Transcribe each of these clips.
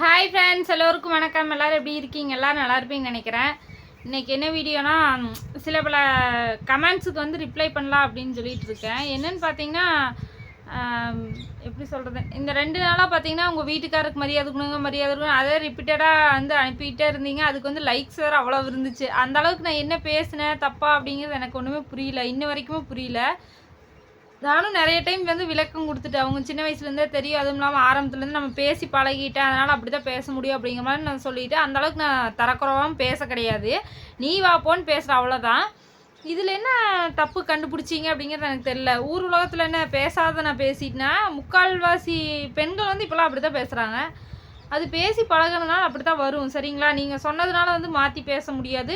Hi friends எல்லோருக்கும் வணக்கம். எல்லோரும் எப்படி இருக்கீங்க? எல்லோரும் நல்லா இருப்பீங்கன்னு நினைக்கிறேன். இன்றைக்கி என்ன வீடியோனா சில பல கமெண்ட்ஸுக்கு வந்து ரிப்ளை பண்ணலாம் அப்படின்னு சொல்லிட்டு இருக்கேன். என்னன்னு பார்த்தீங்கன்னா எப்படி சொல்கிறது இந்த ரெண்டு நாளாக பார்த்தீங்கன்னா உங்கள் வீட்டுக்காருக்கு மரியாதை கொடுங்க மரியாதை கொடுங்க. அதே ரிப்பீட்டடாக வந்து அனுப்பிக்கிட்டே இருந்தீங்க. அதுக்கு வந்து லைக்ஸ் வேறு அவ்வளோ இருந்துச்சு. அந்த அளவுக்கு நான் என்ன பேசினேன் தப்பா அப்படிங்கிறது எனக்கு ஒன்றுமே புரியல. இன்ன வரைக்குமே புரியல. நானும் நிறைய டைம் வந்து விளக்கம் கொடுத்துட்டேன் அவங்க சின்ன வயசுலேருந்தே தெரியும். அதுவும் இல்லாமல் ஆரம்பத்துலேருந்து நம்ம பேசி பழகிட்டேன். அதனால் அப்படி தான் பேச முடியும் அப்படிங்கிற மாதிரி நான் சொல்லிவிட்டு அந்த அளவுக்கு நான் தரக்குறவாகவும் பேச கிடையாது. நீ வா போன்னு பேசுகிற அவ்வளோதான் இதில் என்ன தப்பு கண்டுபிடிச்சிங்க அப்படிங்கிறது எனக்கு தெரில ஊர் உலகத்தில் என்ன பேசாத நான் பேசிட்டேன்னா முக்கால்வாசி பெண்கள் வந்து இப்போலாம் அப்படி தான் பேசுகிறாங்க அது பேசி பழகினதுனால அப்படி தான் வரும். சரிங்களா? நீங்கள் சொன்னதுனால வந்து மாற்றி பேச முடியாது.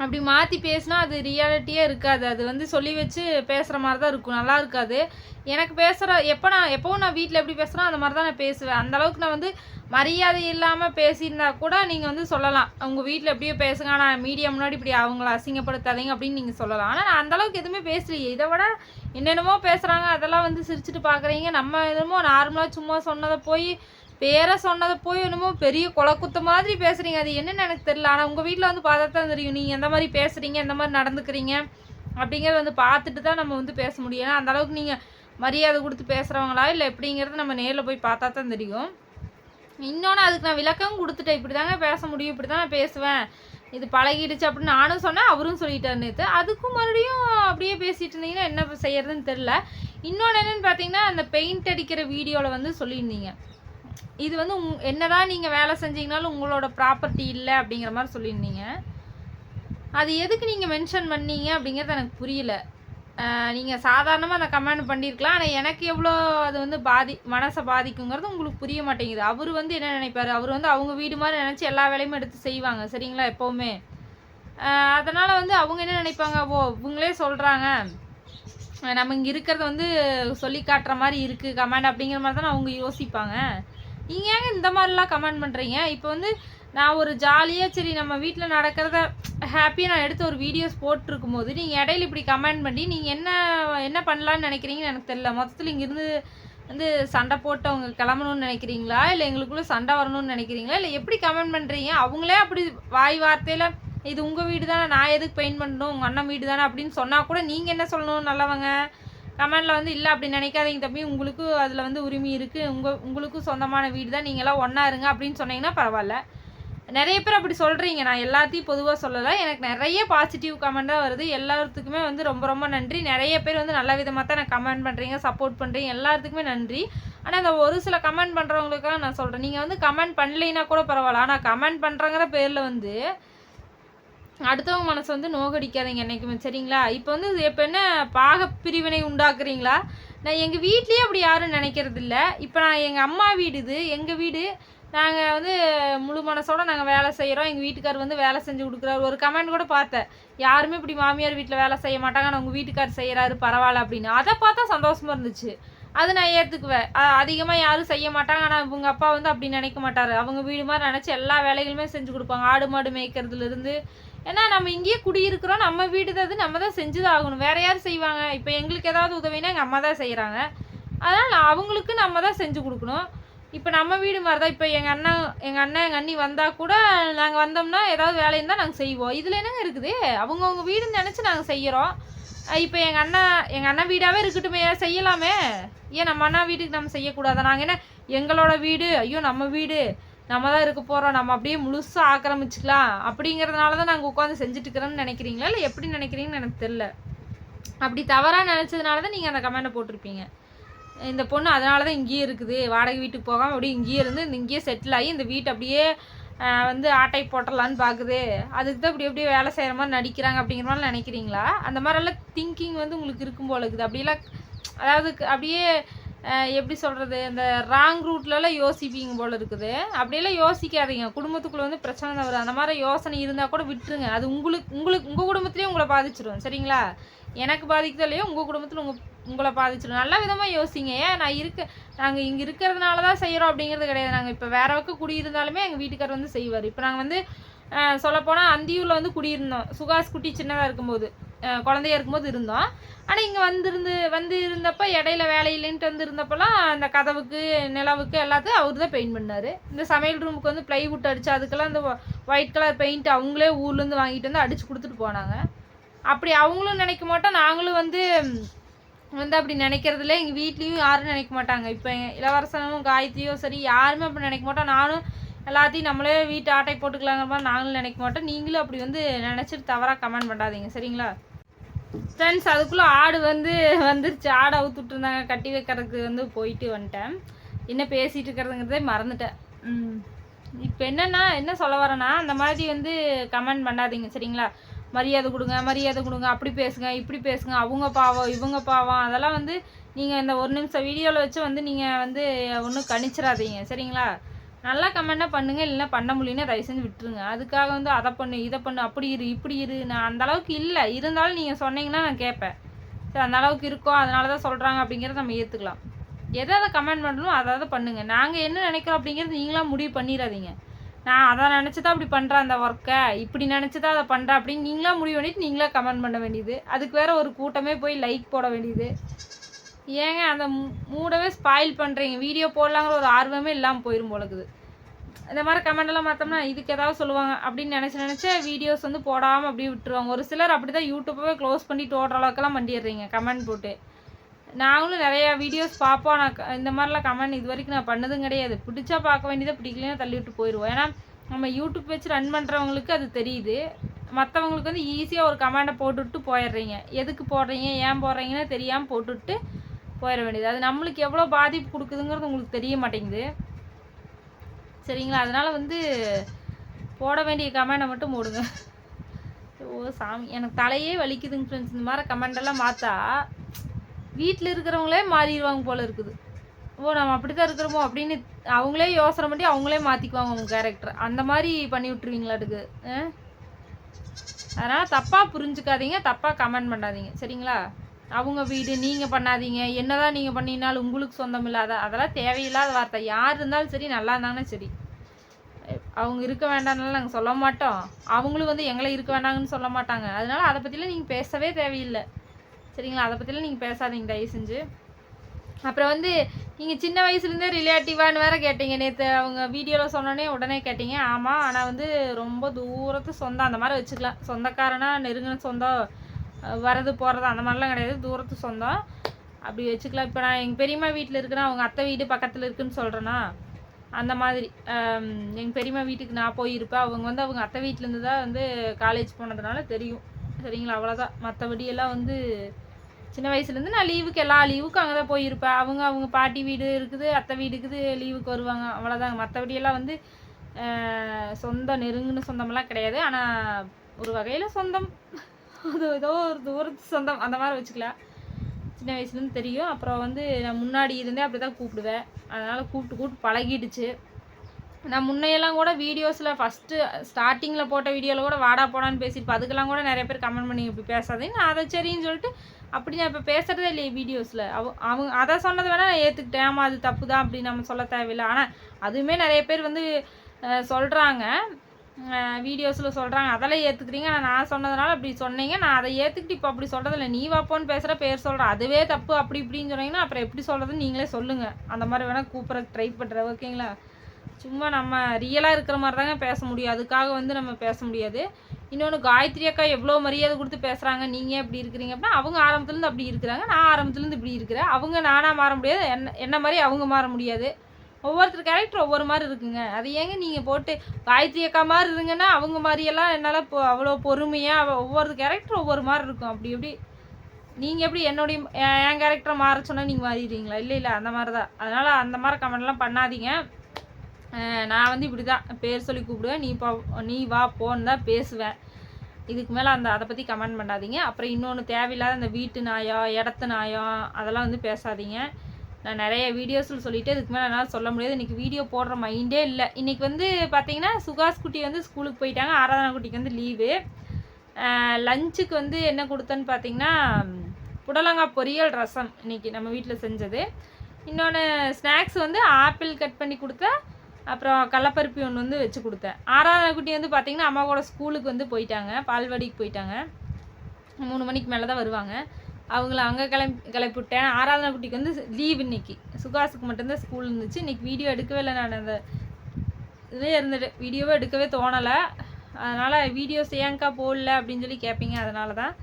அப்படி மாற்றி பேசினா அது ரியாலிட்டியே இருக்காது. அது வந்து சொல்லி வச்சு பேசுகிற மாதிரி தான் இருக்கும். நல்லா இருக்காது. எனக்கு பேசுகிற எப்போ நான் எப்போவும் நான் வீட்டில் எப்படி பேசுகிறேன் அந்த மாதிரி தான் நான் பேசுவேன். அந்த அளவுக்கு நான் வந்து மரியாதை இல்லாமல் பேசியிருந்தா கூட நீங்கள் வந்து சொல்லலாம். உங்கள் வீட்டில் எப்படியோ பேசுங்க. ஆனால் மீடியா முன்னாடி இப்படி அவங்கள அசிங்கப்படுத்தாதீங்க அப்படின்னு நீங்கள் சொல்லலாம். ஆனால் நான் அந்தளவுக்கு எதுவுமே பேசலையே. இதை விட என்னென்னமோ பேசுகிறாங்க அதெல்லாம் வந்து சிரிச்சுட்டு பார்க்குறீங்க நம்ம என்னமோ நார்மலாக சும்மா சொன்னதை போய் பேரை சொன்னதை போய் என்னமோ பெரிய குலக்குத்த மாதிரி பேசுறீங்க. அது என்னன்னு எனக்கு தெரியல. ஆனால் உங்கள் வீட்டில் வந்து பார்த்தா தான் தெரியும். நீங்கள் எந்த மாதிரி பேசுறீங்க எந்த மாதிரி நடந்துக்கிறீங்க அப்படிங்கிறத வந்து பார்த்துட்டு தான் நம்ம வந்து பேச முடியும். ஏன்னா அந்த அளவுக்கு நீங்கள் மரியாதை கொடுத்து பேசுகிறவங்களா இல்லை எப்படிங்கிறது நம்ம நேரில் போய் பார்த்தா தான் தெரியும். இன்னொன்று அதுக்கு நான் விளக்கம் கொடுத்துட்டேன். இப்படி தாங்க பேச முடியும். இப்படி தான் நான் பேசுவேன். இது பழகிடுச்சு அப்படின்னு நானும் சொன்னேன். அவரும் சொல்லிட்டார் நேற்று அதுக்கும் மறுபடியும் அப்படியே பேசிட்டு இருந்தீங்கன்னா என்ன செய்யறதுன்னு தெரில இன்னொன்று என்னென்னு பார்த்தீங்கன்னா அந்த பெயிண்ட் அடிக்கிற வீடியோவில் வந்து சொல்லியிருந்தீங்க. இது வந்து உங் என்னதான் நீங்கள் வேலை செஞ்சீங்கனாலும் உங்களோட ப்ராப்பர்ட்டி இல்லை அப்படிங்கிற மாதிரி சொல்லியிருந்தீங்க. அது எதுக்கு நீங்கள் மென்ஷன் பண்ணீங்க அப்படிங்கிறது எனக்கு புரியல. நீங்கள் சாதாரணமாக அந்த கமெண்ட் பண்ணியிருக்கலாம் ஆனால் எனக்கு எவ்வளோ அது வந்து பாதி மனசை பாதிக்குங்கிறது உங்களுக்கு புரிய மாட்டேங்குது. அவர் வந்து என்ன நினைப்பார்? அவர் வந்து அவங்க வீடு மாதிரி நினச்சி எல்லா வேலையுமே எடுத்து செய்வாங்க. சரிங்களா? எப்போவுமே. அதனால் வந்து அவங்க என்ன நினைப்பாங்க? ஓ இவங்களே சொல்கிறாங்க நம்ம இங்கே இருக்கிறத வந்து சொல்லி காட்டுற மாதிரி இருக்குது கமெண்ட் அப்படிங்கிற மாதிரி தான் அவங்க யோசிப்பாங்க. நீங்கள் ஏங்க இந்த மாதிரிலாம் கமெண்ட் பண்ணுறீங்க இப்போ வந்து நான் ஒரு ஜாலியாக சரி நம்ம வீட்டில் நடக்கிறத ஹாப்பியாக நான் எடுத்து ஒரு வீடியோஸ் போட்டிருக்கும் போது நீங்கள் இடையில இப்படி கமெண்ட் பண்ணி நீங்கள் என்ன என்ன பண்ணலான்னு நினைக்கிறீங்கன்னு எனக்கு தெரியல. மொத்தத்தில் இங்கேருந்து வந்து சண்டை போட்டு அவங்க கிளம்பணும்னு நினைக்கிறீங்களா? இல்லை எங்களுக்குள்ளே சண்டை வரணும்னு நினைக்கிறீங்களா? இல்லை எப்படி கமெண்ட் பண்ணுறீங்க அவங்களே அப்படி வாய் வார்த்தையில் இது உங்கள் வீடு தானே நான் எதுக்கு பெயிண்ட் பண்ணணும்? உங்கள் அண்ணன் வீடு தானே அப்படின்னு சொன்னால் கூட நீங்கள் என்ன சொல்லணும் நல்லவங்க? கமெண்டில் வந்து இல்லை அப்படி நினைக்காதீங்க தம்பி. உங்களுக்கு அதில் வந்து உரிமை இருக்குது உங்கள் உங்களுக்கும் சொந்தமான வீடு தான். நீங்களாம் ஒன்றா இருங்க அப்படின்னு சொன்னீங்கன்னா பரவாயில்ல. நிறைய பேர் அப்படி சொல்கிறீங்க நான் எல்லாத்தையும் பொதுவாக சொல்லலை. எனக்கு நிறைய பாசிட்டிவ் கமெண்ட் தான் வருது. எல்லாத்துக்குமே வந்து ரொம்ப ரொம்ப நன்றி. நிறைய பேர் வந்து நல்ல விதமாக தான் நான் கமெண்ட் பண்ணுறீங்க சப்போர்ட் பண்ணுறீங்க எல்லாத்துக்குமே நன்றி. ஆனால் இந்த ஒரு சில கமெண்ட் பண்ணுறவங்களுக்காக நான் சொல்கிறேன் நீங்கள் வந்து கமெண்ட் பண்ணலைன்னா கூட பரவாயில்ல. ஆனால் கமெண்ட் பண்ணுறங்கிற பேரில் வந்து அடுத்தவங்க மனசை வந்து நோகடிக்காதீங்க என்றைக்குமே சரிங்களா? இப்போ வந்து இப்போ என்ன பாக பிரிவினை உண்டாக்குறீங்களா? நான் எங்கள் வீட்லேயே அப்படி யாரும் நினைக்கிறது இல்லை இப்போ நான் எங்கள் அம்மா வீடு இது. எங்கள் வீடு நாங்கள் வந்து முழு மனசோட நாங்கள் வேலை செய்கிறோம் எங்கள் வீட்டுக்கார் வந்து வேலை செஞ்சு கொடுக்குறாரு. ஒரு கமெண்ட் கூட பார்த்தேன். யாருமே இப்படி மாமியார் வீட்டில் வேலை செய்ய மாட்டாங்க. நான் உங்கள் வீட்டுக்கார் செய்கிறாரு பரவாயில்ல அப்படின்னு. அதை பார்த்தா சந்தோஷமா இருந்துச்சு. அது நான் ஏற்றுக்குவேன் அதிகமாக யாரும் செய்ய மாட்டாங்க. ஆனால் இவங்க அப்பா வந்து அப்படி நினைக்க மாட்டார். அவங்க வீடு மாதிரி நினச்சி எல்லா வேலைகளுமே செஞ்சு கொடுப்பாங்க. ஆடு மாடு மேய்க்கிறதுலேருந்து ஏன்னா நம்ம இங்கேயே குடியிருக்கிறோம் நம்ம வீடு தான் அது நம்ம தான் செஞ்சு தான் ஆகணும் வேற யார் செய்வாங்க? இப்போ எங்களுக்கு ஏதாவது உதவினா எங்கள் அம்மா தான் செய்கிறாங்க அதனால் நான் அவங்களுக்கு நம்ம தான் செஞ்சு கொடுக்கணும். இப்போ நம்ம வீடு மாதிரி தான் இப்போ எங்கள் அண்ணன் எங்கள் அண்ணன் எங்கள் அண்ணி வந்தால் கூட நாங்கள் வந்தோம்னா ஏதாவது வேலை இருந்தால் நாங்கள் செய்வோம். இதில் என்னங்க இருக்குது? அவங்கவுங்க வீடுன்னு நினச்சி நாங்கள் செய்கிறோம் இப்போ எங்கள் அண்ணா எங்கள் அண்ணன் வீடாகவே இருக்கட்டுமே செய்யலாமே. ஏன் நம்ம அண்ணா வீட்டுக்கு நம்ம செய்யக்கூடாதா? நாங்கள் என்ன எங்களோட வீடு? ஐயோ நம்ம வீடு. நம்ம தான் இருக்க போகிறோம் நம்ம அப்படியே முழுசாக ஆக்கிரமிச்சிக்கலாம். அப்படிங்கிறதுனால தான் நாங்கள் உட்காந்து செஞ்சுட்டுக்கிறோன்னு நினைக்கிறீங்களா? இல்லை எப்படி நினைக்கிறீங்கன்னு எனக்கு தெரில அப்படி தவறாக நினச்சதுனால தான் நீங்கள் அந்த கமெண்ட்டை போட்டிருப்பீங்க. இந்த பொண்ணு அதனால தான் இங்கேயே இருக்குது. வாடகை வீட்டுக்கு போகாமல் அப்படியே இங்கேயே இருந்து இந்த இங்கேயே செட்டில் ஆகி இந்த வீட்டை அப்படியே வந்து ஆட்டை போட்டலான்னு பார்க்குது அதுக்கு தான் இப்படி அப்படியே வேலை செய்கிற மாதிரி நடிக்கிறாங்க அப்படிங்கிற மாதிரி நினைக்கிறீங்களா? அந்த மாதிரிலாம் திங்கிங் வந்து உங்களுக்கு இருக்கும் போல இருக்குது. அப்படியெல்லாம் அதாவது அப்படியே எப்படி சொல்கிறது இந்த ராங் ரூட்லலாம் யோசிப்பீங்க போல் இருக்குது. அப்படியெல்லாம் யோசிக்காதீங்க. குடும்பத்துக்குள்ளே வந்து பிரச்சனை தான் வரும். அந்த மாதிரி யோசனை இருந்தால் கூட விட்டுருங்க. அது உங்களுக்கு உங்களுக்கு உங்கள் குடும்பத்துலேயே உங்களை பாதிச்சிடும் சரிங்களா? எனக்கு பாதிக்குதோ இல்லையோ உங்கள் குடும்பத்தில் உங்கள் உங்களை பாதிச்சிடும் நல்ல விதமாக யோசிங்க. ஏன் நான் இருக்க நாங்கள் இங்கே இருக்கிறதுனால தான் செய்கிறோம் அப்படிங்கிறது கிடையாது. நாங்கள் இப்போ வேற பக்கம் குடியிருந்தாலுமே எங்கள் வீட்டுக்கார் வந்து செய்வார். இப்போ நாங்கள் வந்து சொல்லப்போனால் அந்தியூரில் வந்து குடியிருந்தோம். சுகாஸ் குட்டி சின்னதாக இருக்கும்போது அஹ் குழந்தையா இருக்கும்போது இருந்தோம். ஆனால் இங்கே வந்திருந்து வந்து இருந்தப்போ இடையில வேலை வந்து இருந்தப்போலாம் அந்த கதவுக்கு நிலவுக்கு எல்லாத்தையும் அவர் தான் பெயிண்ட் பண்ணார். இந்த சமையல் ரூமுக்கு வந்து ப்ளைவுட் அடித்து அதுக்கெல்லாம் இந்த ஒயிட் கலர் பெயிண்ட் அவங்களே ஊர்லேருந்து வாங்கிட்டு வந்து அடித்து கொடுத்துட்டு போனாங்க. அப்படி அவங்களும் நினைக்க மாட்டோம் நாங்களும் வந்து வந்து அப்படி நினைக்கிறதுல எங்கள் வீட்லேயும் யாரும் நினைக்க மாட்டாங்க. இப்போ இளவரசனும் காயத்ரியோ சரி யாருமே அப்படி நினைக்க மாட்டோம். நானும் எல்லாத்தையும் நம்மளே வீட்டு ஆட்டை போட்டுக்கலாங்கிற மாதிரி நாங்களும் நினைக்க மாட்டோம். நீங்களும் அப்படி வந்து நினச்சிட்டு தவறாக கமெண்ட் பண்ணாதீங்க சரிங்களா? ஃப்ரெண்ட்ஸ் அதுக்குள்ளே ஆடு வந்து வந்துருச்சு. ஆடை அவுத்துட்டு இருந்தாங்க கட்டி வைக்கிறதுக்கு வந்து போயிட்டு வந்துட்டேன். என்ன பேசிகிட்டு இருக்கிறதுங்கிறதே மறந்துட்டேன். இப்போ என்னென்னா என்ன சொல்ல வரேன்னா அந்த மாதிரி வந்து கமெண்ட் பண்ணாதீங்க சரிங்களா? மரியாதை கொடுங்க மரியாதை கொடுங்க அப்படி பேசுங்க இப்படி பேசுங்க அவங்க பாவம் இவங்க பாவம் அதெல்லாம் வந்து நீங்கள் இந்த ஒரு நிமிஷம் வீடியோவில் வச்சு வந்து நீங்கள் வந்து ஒன்றும் கணிச்சிடாதீங்க சரிங்களா? நல்லா கமெண்டாக பண்ணுங்க இல்லைன்னா பண்ண முடியலன்னா தயவு செஞ்சு விட்டுருங்க. அதுக்காக வந்து அதை பண்ணு இதை பண்ணு அப்படி இரு இப்படி இரு. நான் அந்த அளவுக்கு இல்லை. இருந்தாலும் நீங்கள் சொன்னீங்கன்னா நான் கேட்பேன் சரி அந்த அளவுக்கு இருக்கோ அதனால தான் சொல்கிறாங்க அப்படிங்கிறத நம்ம ஏற்றுக்கலாம் எதை அதை கமெண்ட் பண்ணணும் அதை அதை பண்ணுங்கள் நாங்கள் என்ன நினைக்கிறோம் அப்படிங்கிறது நீங்களாம் முடிவு பண்ணிடாதீங்க. நான் அதை நினச்சி தான் அப்படி பண்ணுறேன் அந்த ஒர்க்கை இப்படி நினச்சி தான் அதை பண்ணுறேன் அப்படின்னு நீங்களாக முடிவு பண்ணிட்டு நீங்களாக கமெண்ட் பண்ண வேண்டியது. அதுக்கு வேற ஒரு கூட்டமே போய் லைக் போட வேண்டியது. ஏங்க அந்த மூ- மூடவே ஸ்பாயில் பண்ணுறீங்க வீடியோ போடலாங்கிற ஒரு ஆர்வமே இல்லாமல் போயிடும் போலக்குது. இந்த மாதிரி கமெண்ட் பார்த்தோம்னா இதுக்கு ஏதாவது சொல்லுவாங்க அப்படின்னு நினச்சி நினச்சி வீடியோஸ் வந்து போடாமல் அப்படியே விட்டுருவாங்க. ஒரு சிலர் அப்படி தான் யூடியூப்பே க்ளோஸ் பண்ணிட்டு ஓடுற அளவுக்குலாம் பண்ணிடுறீங்க கமெண்ட் போட்டு. நாங்களும் நிறையா வீடியோஸ் பார்ப்போம். நான் இந்த மாதிரிலாம் கமெண்ட் இது வரைக்கும் நான் பண்ணதும் கிடையாது. பிடிச்சா பார்க்க வேண்டியதை பிடிக்கலன்னா தள்ளி விட்டு போயிடுவோம் ஏன்னா நம்ம யூடியூப் வச்சு ரன் பண்ணுறவங்களுக்கு அது தெரியுது. மற்றவங்களுக்கு வந்து ஈஸியாக ஒரு கமெண்டை போட்டுவிட்டு போயிடுறீங்க. எதுக்கு போடுறீங்க ஏன் போடுறீங்கன்னு தெரியாமல் போட்டுவிட்டு போயிட வேண்டியது. அது நம்மளுக்கு எவ்வளோ பாதிப்பு கொடுக்குதுங்கிறது உங்களுக்கு தெரிய மாட்டேங்குது. சரிங்களா? அதனால் வந்து போட வேண்டிய கமெண்டை மட்டும் போடுங்க. ஓ சாமி. எனக்கு தலையே வலிக்குதுங்க ஃப்ரெண்ட்ஸ் இந்த மாதிரி கமெண்டெல்லாம் பார்த்தா வீட்டில் இருக்கிறவங்களே மாறிடுவாங்க போல் இருக்குது. ஓ நம்ம அப்படி தான் இருக்கிறோமோ அப்படின்னு அவங்களே யோசனை பண்ணி அவங்களே மாற்றிக்குவாங்க அவங்க கேரக்டர் அந்த மாதிரி பண்ணி விட்டுருவீங்களாட்டுக்கு. அதனால் தப்பாக புரிஞ்சுக்காதீங்க தப்பாக கமெண்ட் பண்ணாதீங்க. சரிங்களா? அவங்க வீடு நீங்கள் பண்ணாதீங்க. என்னதான் நீங்கள் பண்ணினாலும் உங்களுக்கு சொந்தம் இல்லாத அதெல்லாம் தேவையில்லாத வார்த்தை. யார் இருந்தாலும் சரி நல்லா இருந்தாங்கன்னா சரி. அவங்க இருக்க வேண்டாம்னாலும் நாங்கள் சொல்ல மாட்டோம். அவங்களும் வந்து எங்களை இருக்க வேண்டாங்கன்னு சொல்ல மாட்டாங்க. அதனால அதை பற்றிலாம் நீங்கள் பேசவே தேவையில்லை. சரிங்களா? அதை பற்றிலாம் நீங்கள் பேசாதீங்க தயவு செஞ்சு. அப்புறம் வந்து நீங்கள் சின்ன வயசுலேருந்தே ரிலேட்டிவான்னு வேறு கேட்டீங்க. நேற்று அவங்க வீடியோவில் சொன்னோன்னே உடனே கேட்டீங்க. ஆமாம் ஆனால் வந்து ரொம்ப தூரத்து சொந்தம். அந்த மாதிரி வச்சுக்கலாம். சொந்தக்காரனா நெருங்கின சொந்தம் வரது போகிறது அந்த மாதிரிலாம் கிடையாது. தூரத்து சொந்தம். அப்படி வச்சுக்கலாம். இப்போ நான் எங்கள் பெரியம்மா வீட்டில் இருக்கிறேன் அவங்க அத்தை வீடு பக்கத்தில் இருக்குன்னு சொல்கிறேன்னா அந்த மாதிரி. எங்கள் பெரியம்மா வீட்டுக்கு நான் போயிருப்பேன். அவங்க வந்து அவங்க அத்தை வீட்டிலேருந்து தான் வந்து காலேஜ் போனதுனால தெரியும். சரிங்களா? அவ்வளோதான் மற்றபடி எல்லாம் வந்து சின்ன வயசுலேருந்து நான் லீவுக்கு எல்லா லீவுக்கும் அங்கே தான் போயிருப்பேன். அவங்க அவங்க பாட்டி வீடு இருக்குது அத்தை வீடு இருக்குது லீவுக்கு வருவாங்க. அவ்வளோதாங்க மற்றபடியெல்லாம் வந்து சொந்தம் சொந்த நெருங்கின சொந்தமெல்லாம் கிடையாது. ஆனால் ஒரு வகையில் சொந்தம். அது ஏதோ ஒரு தூரத்து சொந்தம் அந்த மாதிரி வச்சுக்கலாம் சின்ன வயசுலேருந்து தெரியும். அப்புறம் வந்து நான் முன்னாடி இருந்தே அப்படி தான் கூப்பிடுவேன். அதனால் கூப்பிட்டு கூப்பிட்டு பழகிடுச்சு. நான் முன்னையெல்லாம் கூட வீடியோஸில் ஃபஸ்ட்டு ஸ்டார்டிங்கில் போட்ட வீடியோவில் கூட வாடா போடான்னு பேசியிருப்பேன். அதுக்கெல்லாம் கூட நிறைய பேர் கமெண்ட் பண்ணி இப்படி பேசாதீங்க நான் அதை சரின்னு சொல்லிட்டு அப்படி நான் இப்போ பேசுகிறதே இல்லையே வீடியோஸில். அவ அவங்க அதை சொன்னது வேணால் நான் ஏற்றுக்கிட்டேன் ஆமாம் அது தப்பு தான் அப்படி நம்ம சொல்ல தேவையில்லை. ஆனால் அதுவுமே நிறைய பேர் வந்து சொல்கிறாங்க வீடியோஸில் சொல்கிறாங்க அதெல்லாம் ஏற்றுக்கிறீங்க ஆனால் நான் சொன்னதுனால அப்படி சொன்னீங்க. நான் அதை ஏற்றுக்கிட்டு இப்போ அப்படி சொல்கிறதில்ல நீ வாப்போன்னு பேசுகிற பேர் சொல்கிற அதுவே தப்பு. அப்படி இப்படின்னு சொன்னீங்கன்னா அப்புறம் எப்படி சொல்கிறதுன்னு நீங்களே சொல்லுங்கள் அந்த மாதிரி வேணால் கூப்பிட்றதுக்கு ட்ரை பண்ணுறேன் ஓகேங்களா? சும்மா நம்ம ரியலாக இருக்கிற மாதிரி தாங்க பேச முடியும். அதுக்காக வந்து நம்ம பேச முடியாது. இன்னொன்று காயத்ரி அக்கா எவ்வளோ மரியாதை கொடுத்து பேசுகிறாங்க நீங்கள் எப்படி இருக்கிறீங்க? அப்படின்னா அவங்க ஆரம்பத்துலேருந்து அப்படி இருக்கிறாங்க. நான் ஆரம்பத்துலேருந்து இப்படி இருக்கிறேன். அவங்க நானாக மாற முடியாது. என்ன என்ன மாதிரி அவங்க மாற முடியாது. ஒவ்வொருத்தர் கேரக்டர் ஒவ்வொரு மாதிரி இருக்குங்க. அது ஏங்க நீங்கள் போட்டு காயத்ரி அக்கா மாதிரி இருங்கன்னா அவங்க மாதிரியெல்லாம் என்னால் இப்போ அவ்வளோ பொறுமையாக ஒவ்வொரு கேரக்டர் ஒவ்வொரு மாதிரி இருக்கும். அப்படி எப்படி நீங்கள் எப்படி என்னுடைய என் கேரக்டரை மாற சொன்னால் நீங்கள் மாறிடுறீங்களா இல்லை இல்லை அந்த மாதிரி தான். அதனால் அந்த மாதிரி கமெண்ட்லாம் பண்ணாதீங்க. நான் வந்து இப்படி தான் பேர் சொல்லி கூப்பிடுவேன். நீ போ நீ வா போன்னு தான் பேசுவேன். இதுக்கு மேலே அந்த அதை பற்றி கமெண்ட் பண்ணாதீங்க. அப்புறம் இன்னொன்று தேவையில்லாத அந்த வீட்டு நாயம் இடத்து நாயம் அதெல்லாம் வந்து பேசாதீங்க. நான் நிறைய வீடியோஸில் சொல்லிட்டு இதுக்கு மேலே என்னால் சொல்ல முடியாது. இன்றைக்கி வீடியோ போடுற மைண்டே இல்லை. இன்றைக்கி வந்து பார்த்தீங்கன்னா சுகாஸ் குட்டி வந்து ஸ்கூலுக்கு போயிட்டாங்க. ஆராதனா குட்டிக்கு வந்து லீவு லஞ்சுக்கு வந்து என்ன கொடுத்தேன்னு பார்த்தீங்கன்னா புடலங்காய் பொரியல் ரசம் இன்னைக்கு நம்ம வீட்டில் செஞ்சது. இன்னொன்று ஸ்நாக்ஸ் வந்து ஆப்பிள் கட் பண்ணி கொடுத்தேன் அப்புறம் கடலப்பருப்பி ஒன்று வந்து வச்சு கொடுத்தேன். ஆறாவது குட்டி வந்து பார்த்திங்கன்னா அம்மாவோட ஸ்கூலுக்கு வந்து போயிட்டாங்க. பால்வாடிக்கு போயிட்டாங்க. மூணு மணிக்கு மேலே தான் வருவாங்க. அவங்கள அங்கே கிளம்பி கிளப்பி விட்டேன் ஆறாவது குட்டிக்கு வந்து லீவ் இன்னைக்கு. சுகாசுக்கு மட்டும்தான் ஸ்கூல் இருந்துச்சு. இன்னைக்கு வீடியோ எடுக்கவே இல்லை நான். அந்த இதே இருந்துட்டு வீடியோவே எடுக்கவே தோணலை. அதனால் வீடியோஸ் ஏங்க்கா போடல அப்படின்னு சொல்லி கேட்பீங்க. அதனால தான்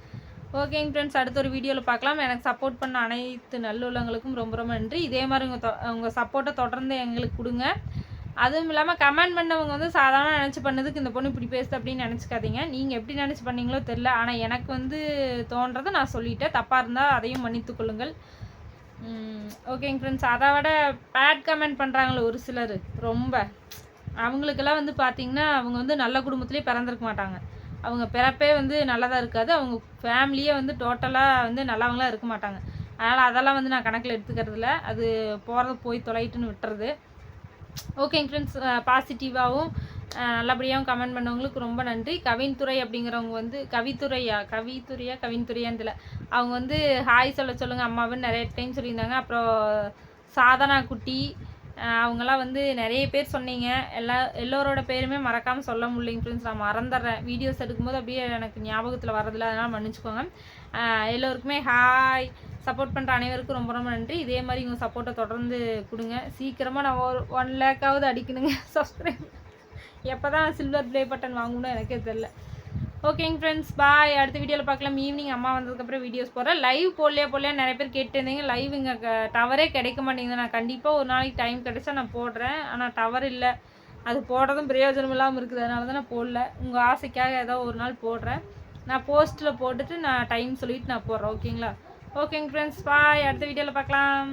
ஓகேங்க ஃப்ரெண்ட்ஸ் அடுத்த ஒரு வீடியோவில் பார்க்கலாம். எனக்கு சப்போர்ட் பண்ண அனைத்து நல்லுள்ளவங்களுக்கும் ரொம்ப ரொம்ப நன்றி. இதே மாதிரி உங்கள் தொ உங்கள் சப்போர்ட்டை தொடர்ந்து எங்களுக்கு கொடுங்க. அதுவும் இல்லாமல் கமெண்ட் பண்ணவங்க வந்து சாதாரண நினச்சி பண்ணதுக்கு இந்த பொண்ணு இப்படி பேசுது அப்படின்னு நினச்சிக்காதீங்க. நீங்கள் எப்படி நினச்சி பண்ணீங்களோ தெரில ஆனால் எனக்கு வந்து தோன்றதை நான் சொல்லிட்டேன். தப்பாக இருந்தால் அதையும் மன்னித்து கொள்ளுங்கள். ஓகேங்க ஃப்ரெண்ட்ஸ் அதை விட பேட் கமெண்ட் பண்ணுறாங்களே ஒரு சிலர். ரொம்ப. அவங்களுக்கெல்லாம் வந்து பார்த்திங்கன்னா அவங்க வந்து நல்ல குடும்பத்துலேயே பிறந்திருக்க மாட்டாங்க. அவங்க பிறப்பே வந்து நல்லதாக இருக்காது. அவங்க ஃபேமிலியே வந்து டோட்டலாக வந்து நல்லவங்களாம் இருக்க மாட்டாங்க. அதனால் அதெல்லாம் வந்து நான் கணக்கில் எடுத்துக்கிறதில்ல. அது போகிறது போய் தொலைட்டுன்னு விட்டுறது. ஓகேங்க ஃப்ரெண்ட்ஸ் பாசிட்டிவாகவும் நல்லபடியாகவும் கமெண்ட் பண்ணவங்களுக்கு ரொம்ப நன்றி. கவின்துறை அப்படிங்கிறவங்க வந்து கவித்துறையா கவித்துறையா கவின்துறையான்னு தெரியல. அவங்க வந்து ஹாய் சொல்ல சொல்லுங்கள் அம்மாவுன்னு நிறைய டைம் சொல்லியிருந்தாங்க. அப்புறம் சாதனா குட்டி அவங்களாம் வந்து நிறைய பேர் சொன்னீங்க. எல்லா எல்லோரோட பேருமே மறக்காமல் சொல்ல முடியலைங்க ஃப்ரெண்ட்ஸ் நான் மறந்துடுறேன். வீடியோஸ் எடுக்கும்போது அப்படியே எனக்கு ஞாபகத்தில் வரதில்ல அதனால் மன்னிச்சுக்கோங்க. எல்லோருக்குமே ஹாய் சப்போர்ட் பண்ணுற அனைவருக்கும் ரொம்ப ரொம்ப நன்றி. இதே மாதிரி உங்கள் சப்போர்ட்டை தொடர்ந்து கொடுங்க. சீக்கிரமாக நான் ஒரு ஒன் லேக்காவது அடிக்கணுங்க. சப்ஸ்கிரைப் எப்போ தான் சில்வர் ப்ளே பட்டன் வாங்கணும்னு எனக்கே தெரில ஓகேங்க ஃப்ரெண்ட்ஸ் பாய் அடுத்த வீடியோவில் பார்க்கலாம். ஈவினிங் அம்மா வந்ததுக்கப்புறம் வீடியோஸ் போடுறேன். லைவ் போடலையா போடலையா நிறைய பேர் கேட்டுருந்தீங்க லைவ் இங்கே டவரே கிடைக்க மாட்டேங்குது. நான் கண்டிப்பாக ஒரு நாளைக்கு டைம் கிடைச்சா நான் போடுறேன். ஆனால் டவர் இல்லை. அது போடுறதும் பிரயோஜனம் இல்லாமல் இருக்குது. அதனால தான் நான் போடல. உங்கள் ஆசைக்காக ஏதோ ஒரு நாள் போடுறேன். நான் போஸ்ட்டில் போட்டுட்டு நான் டைம் சொல்லிவிட்டு நான் போடுறேன். ஓகேங்களா ஓகேங்க ஃப்ரெண்ட்ஸ் பாய் அடுத்த வீடியோவில் பார்க்கலாம்.